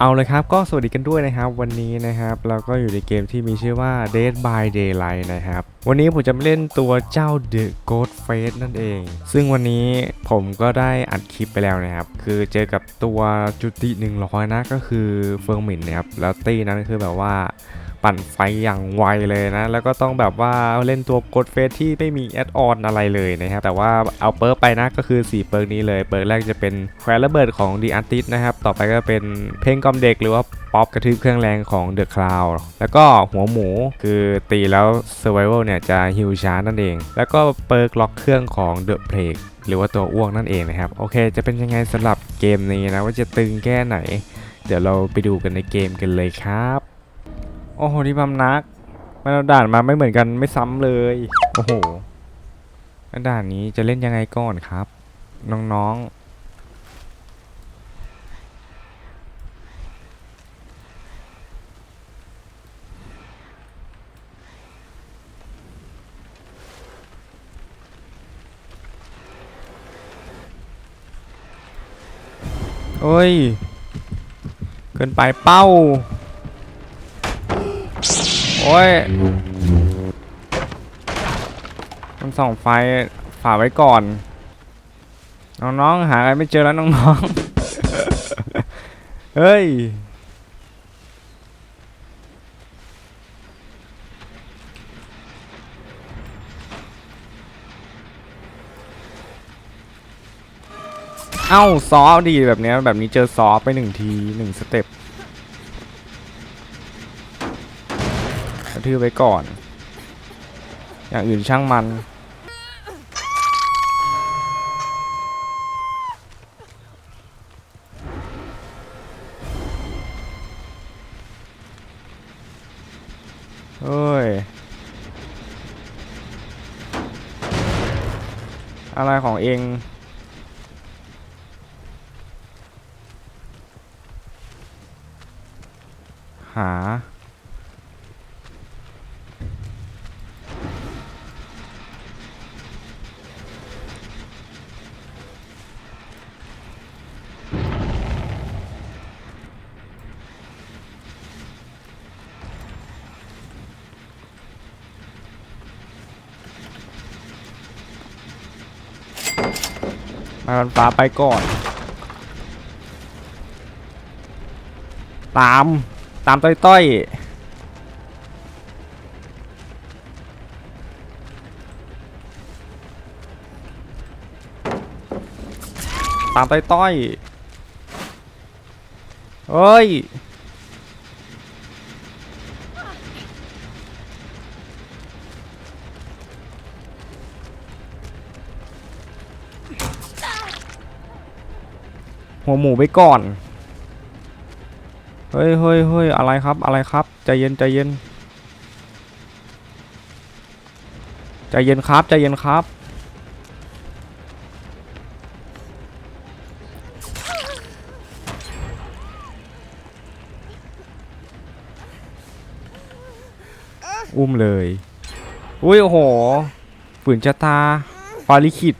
เอาเลยครับก็สวัสดีกันด้วยนะครับ วันนี้นะครับเราก็อยู่ในเกมที่มีชื่อว่า Dead by Daylight นะครับ วันนี้ผมจะมาเล่นตัวเจ้า The Ghost Face นั่นเอง ซึ่งวันนี้ผมก็ได้อัดคลิปไปแล้วนะครับ คือเจอกับตัวจุติ 100 นะก็คือเฟิงหมินนะครับ แล้วตี้นั้นคือแบบว่า ปั่นไฟอย่างไวเลยนะ แล้วก็ต้องแบบว่าเล่นตัวกดเฟสที่ไม่มีแอดออนอะไรเลยนะครับ แต่ว่าเอาเปิร์กไปนะก็คือ 4 เปิร์กนี้เลย เปิร์กแรกจะเป็นแควร์ระเบิดของ The Artist นะครับ ต่อไปก็เป็นเพลงกล่อมเด็กหรือว่าป๊อปกระทืบเครื่องแรงของ The Cloud แล้วก็หัวหมูคือตีแล้ว Survival เนี่ยจะฮิวช้านั่นเอง แล้วก็เปิร์กล็อกเครื่องของ The Plague หรือว่าตัวอ้วกนั่นเองนะครับ โอเค จะเป็นยังไงสำหรับเกมนี้นะว่าจะตึงแค่ไหน เดี๋ยวเราไปดูกันในเกมกันเลยครับ โอ้โหนี่พำนักมันเอาด่านมาไม่เหมือนกันไม่ซ้ำเลย โอ้โหด่านนี้จะเล่นยังไงก่อนครับ น้องๆ เอ้ย เกินไปเป้า โอ้ย มันส่องไฟฝากไว้ก่อน น้องๆ หาอะไรไม่เจอแล้วน้องๆ เฮ้ย เอ้า ซอดีแบบนี้แบบนี้เจอซอไปหนึ่งทีหนึ่งสเต็ป กระ ทืบไว้ก่อน อย่างอื่นช่างมัน เฮ้ย อะไรของเองหา มาบันฟ้าไปก่อน ตาม ตามต้อยต้อยตามต้อยต้อยเฮ้ย หัวหมูไปก่อน เฮ้ยเฮ้ยเฮ้ยอะไรครับอะไรครับใจเย็นใจเย็นใจเย็นครับใจเย็นครับ อุ้มเลย อุ้ยโอ้โหฝืนชะตาฟาลิคิด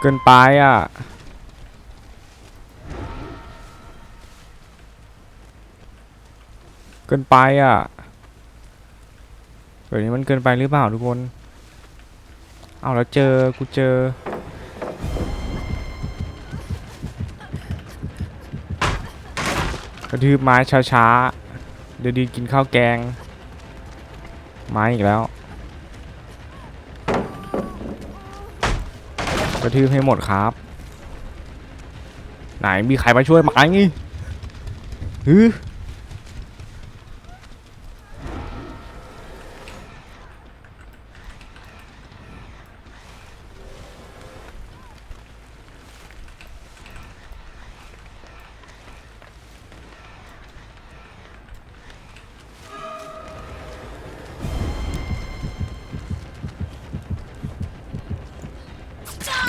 เกินไปอะ เกินไปอะแบบนี้มันเกินไปหรือเปล่าทุกคน เอาแล้วเจอ กูเจอ กระทืบไม้ช้าๆ เดี๋ยวดีกินข้าวแกง ไม้อีกแล้ว กระทืบให้หมดครับ ไหนมีใครมาช่วยไหมฮึ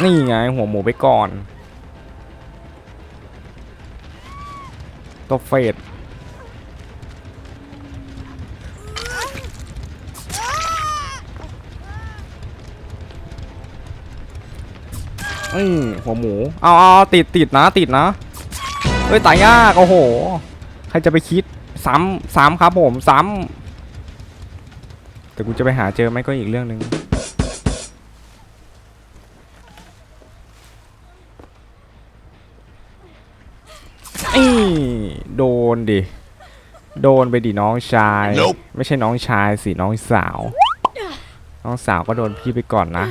นี่ไงหัวหมูไปก่อน ตัวเฟดอืมหัวหมู เอาเอาติดติดนะติดนะเอ้ยตายยากโอ้โห ใครจะไปคิดซ้ำซ้ำครับผมซ้ำแต่กูจะไปหาเจอไหมก็อีกเรื่องหนึ่ง นี่โดนดิ โดนไปดิน้องชาย Nope ไม่ใช่น้องชายสิน้องสาว น้องสาวก็โดนพี่ไปก่อนนะ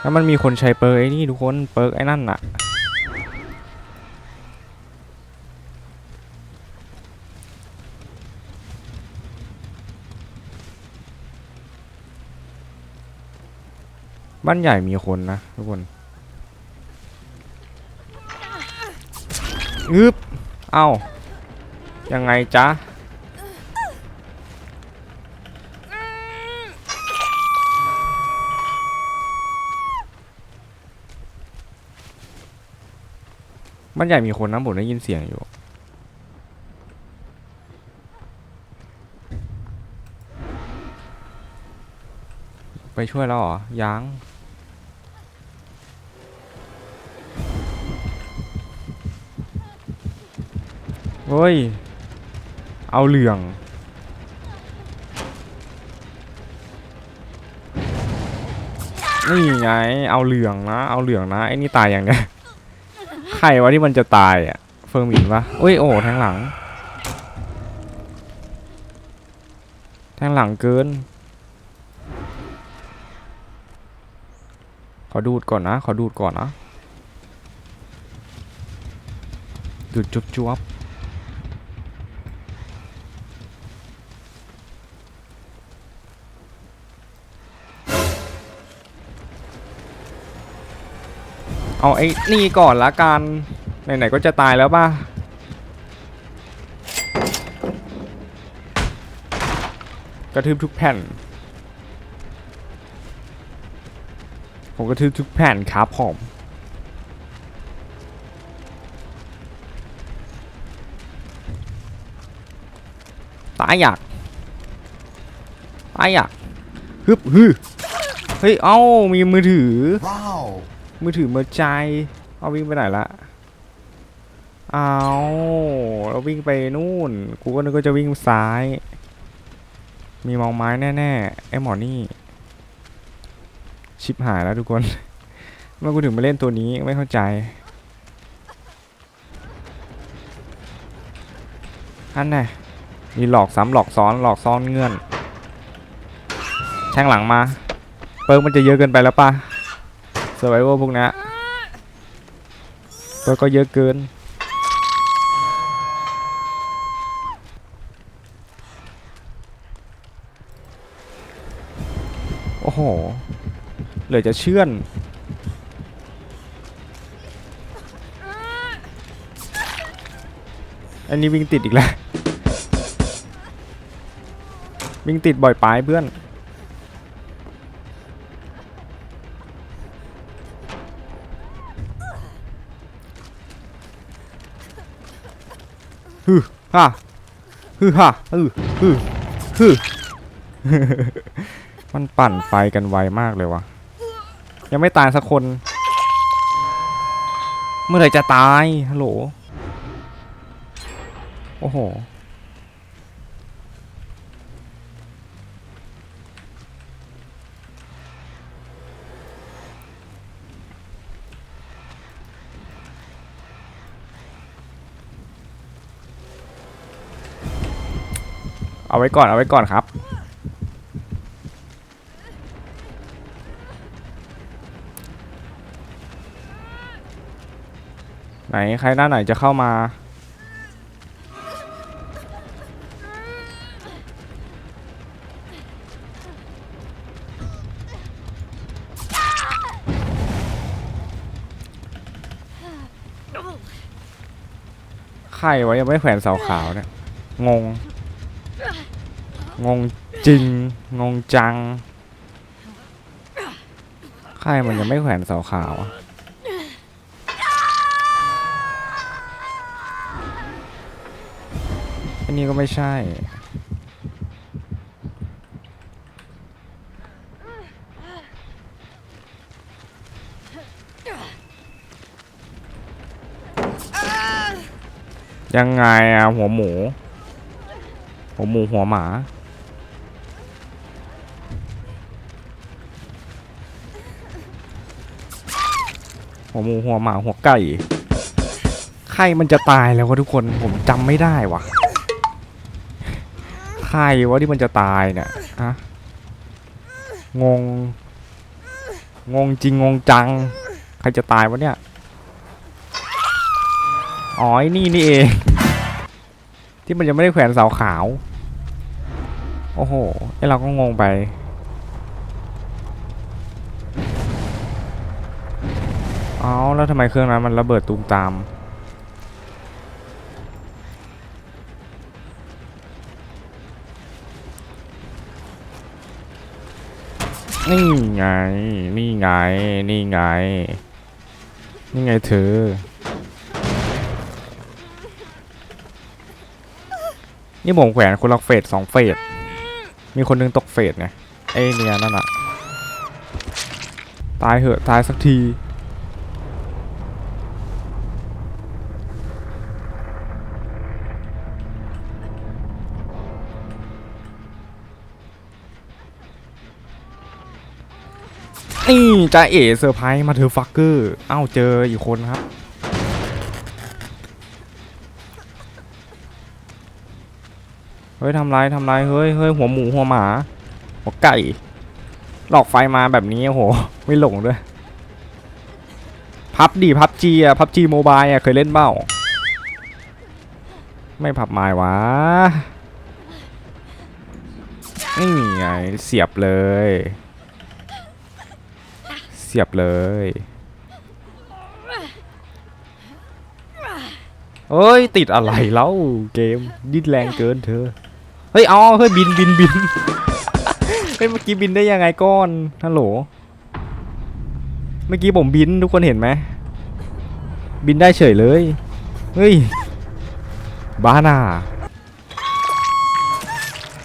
แล้วมันมีคนใช้เปิร์กไอ้นี่ทุกคนเปิร์กไอ้นั่นน่ะ บ้านใหญ่มีคนนะทุกคน อึบเอ้ายังไงจ๊ะบ้านใหญ่มีคนนะผมได้ยินเสียงอยู่ ไปช่วยแล้วเหรอยัง เฮ้ย เอาเหลือง นี่ไง เอาเหลืองนะ เอาเหลืองนะ ไอ้นี่ตายอย่างเนี้ย ใครวะที่มันจะตายอะ เฟิร์มินปะเอ้ย โอ้โหแทงหลังแทงหลังเกิน ขอดูดก่อนนะ ขอดูดก่อนนะดูดจุบจวบ เอาไอ้นี่ก่อนละกัน ไหนๆก็จะตายแล้วป่ะ กระทืบทุกแผ่น ผมกระทืบทุกแผ่นครับผมตายอยากตายอยากฮึบฮึเฮ้ย เอ้า มีมือถือ มือถือมือใจ เอาวิ่งไปไหนละเอาเราวิ่งไปนู่น กูก็นึกว่าจะวิ่งซ้าย มีมองไม้แน่ๆไอ้หมอนี่ ชิบหายแล้วทุกคนเมื่อกูถึงมาเล่นตัวนี้ไม่เข้าใจ อันน่ะมีหลอกซ้ำหลอกซ้อนหลอกซ้อนเงื่อนแทงหลังมา เปิร์กมันจะเยอะเกินไปแล้วป่ะ s u r v i v a l พวกนี้ยเปิร์กก็เยอะเกิน โอ้โห เหลือจะเชื่อนอันนี้วิ่งติดอีกแล้ว วิ่งติดบ่อยไปเพื่อน ฮึฮ่าฮึฮ่าฮึฮึฮึมันปั่นไฟกันไวมากเลยวะยังไม่ตายสักคน เมื่อไหร่จะตายฮัลโหลโอ้โห เอาไว้ก่อนเอาไว้ก่อนครับ ไหนใครหน้าไหนจะเข้ามาใครวะยังไม่แขวนเสาขาวเนี่ยงง งงจริง งงจังใครมันยังไม่แขวนเสาขาวอะอันนี้ก็ไม่ใช่ ยังไงอะหัวหมู หัวหมูหัวหมา หัวหมูหัวหมาหัวไก่ใครมันจะตายแล้ววะทุกคนผมจำไม่ได้วะใครวะที่มันจะตายเนี่ยฮะงง งงจริงงงจัง ใครจะตายวะเนี่ยอ๋อไอ้นี่นี่เอง ที่มันยังไม่ได้แขวนเสาขาว โอ้โหไอเราก็งงไป เอาแล้วทำไมเครื่องนั้นมันระเบิดตูมตาม นี่ไง นี่ไง นี่ไง นี่ไงเธอ นี่ผมแขวนคนละเฟสสองเฟส มีคนนึงตกเฟสไงไอ้เนี่ยนั่นอะตายเหอะ ตายสักที นี่จ้าเอ๋เซอร์ไพรส์มาเธอฟักเกอร์เอ้าเจออีกคนครับ เฮ้ยทำไรทำไรเฮ้ยเฮ้ยหัวหมูหัวหมา หัวไก่ หลอกไฟมาแบบนี้โอ้โห ไม่หลงด้วยพับดีพับจีอะพับจีโมบายอะเคยเล่นเปล่าไม่พับไม้วะนี่ไงเสียบเลย เสียบเลยเอ้ย ติดอะไรแล้วเกมดิ้นแรงเกินเธอ เฮ้ยอ๋อเฮ้ยบินบินบินเฮ้ยเมื่อกี้บินได้ยังไงก้อนฮัลโหลเมื่อกี้ผมบินทุกคนเห็นไหมบินได้เฉยเลยเฮ้ยบ้าน่า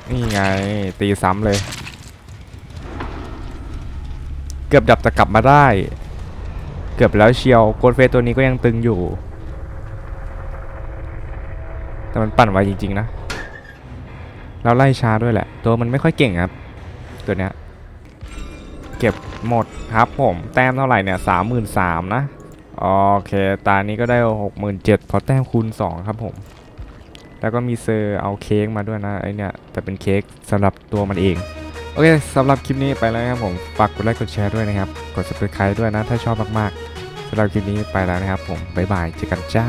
นี่ไงตีซ้ำเลย กือบดับจะกลับมาได้ เกือบแล้วเชียวโกดเฟสตัวนี้ก็ยังตึงอยู่ แต่มันปั่นไวจริง ๆ นะแล้วไล่ช้าด้วยแหละ ตัวมันไม่ค่อยเก่งครับ ตัวเนี้ยเก็บหมดครับผมแต้มเท่าไหร่เนี่ยสามหมื่นสามนะ โอเค ตานี้ก็ได้หกหมื่นเจ็ดพอแต้มคูณสองครับผม แล้วก็มีเซอร์เอาเค้กมาด้วยนะไอเนี่ยแต่เป็นเค้กสำหรับตัวมันเอง โอเคสำหรับคลิปนี้ไปแล้วครับผม ฝากกดไลค์กดแชร์ด้วยนะครับ กด subscribe ด้วยนะ ถ้าชอบมากๆสำหรับคลิปนี้ไปแล้วนะครับผม บ๊ายบาย เจอกันจ้า